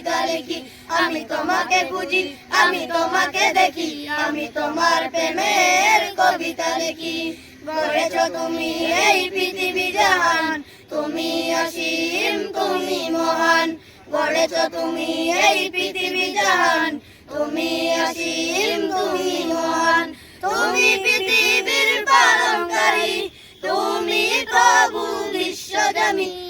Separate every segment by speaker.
Speaker 1: কবিতা লিখি আমি তোমাকে খুঁজি আমি তোমাকে দেখি, আমি তোমার প্রেমের কবিতা লিখি। গড়েছ তুমি এই পৃথিবী জাহান, তুমি অসীম, তুমি মহান। গড়েছ তুমি এই পৃথিবী জাহান, তুমি অসীম, তুমি মহান। তুমি পৃথিবীর পালনকারী, তুমি প্রভু বিশ্বজনী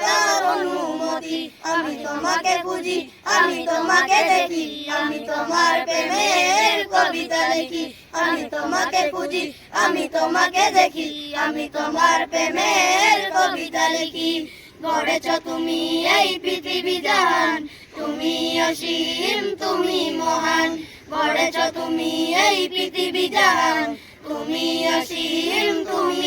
Speaker 1: তার অনুমতি। আমি তোমাকে খুঁজি আমি তোমাকে দেখি। আমি তোমার প্রেমের কবিতা লিখি। আমি তোমাকে খুঁজি, আমি তোমাকে দেখি। আমি তোমার প্রেমের কবিতা লিখি। গড়েছ তুমি এই পৃথিবী জাহান। তুমি অসীম, তুমি মহান। গড়েছ তুমি এই পৃথিবী জাহান। তুমি অসীম, তুমি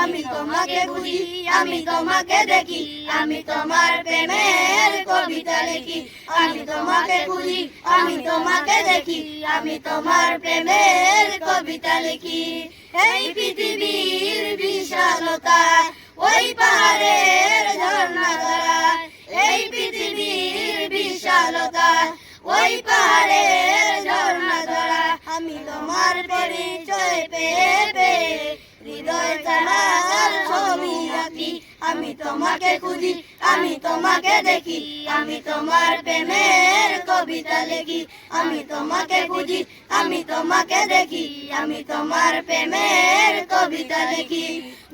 Speaker 1: আমি তোমাকে খুঁজি, আমি তোমাকে দেখি। আমি তোমার প্রেমের কবিতা লিখি। আমি তোমাকে খুঁজি, আমি তোমাকে দেখি। আমি তোমার প্রেমের কবিতা লিখি। এই পৃথিবীর বিশালতা, ওই পাহাড়ের ঝর্ণা এই পৃথিবীর বিশালতা, ওই পাহাড়ের আমি তোমার পরিচয় পেয়ে পেয়ে হৃদয় ছবি রাখি আমি তোমাকে খুঁজি, আমি তোমাকে দেখি, আমি তোমার প্রেমের কবিতা লেখি, আমি তোমাকে খুঁজি, আমি তোমাকে দেখি, আমি তোমার প্রেমের কবিতা লেখি।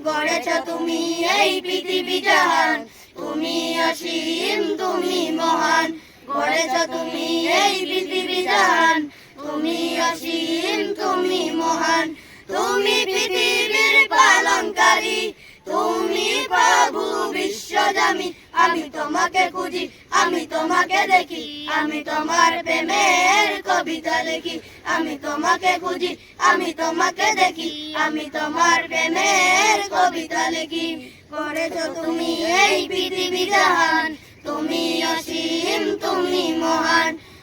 Speaker 1: গড়েছ তুমি এই পৃথিবী জাহান, তুমি অসীম, তুমি মহান। গড়েছ তুমি এই পৃথিবী জাহান তুমি অসীম, তুমি মহান, তুমি পৃথিবীর পালনকারী, তুমি প্রভু বিশ্বজামি আমি তোমাকে খুঁজি, আমি তোমাকে দেখি, আমি তোমার প্রেমের কবিতা লিখি। আমি তোমাকে খুঁজি, আমি তোমাকে দেখি, আমি তোমার প্রেমের কবিতা লিখি। করেছ তুমি এই পৃথিবী জাহান, তুমি অসীম, তুমি মহান।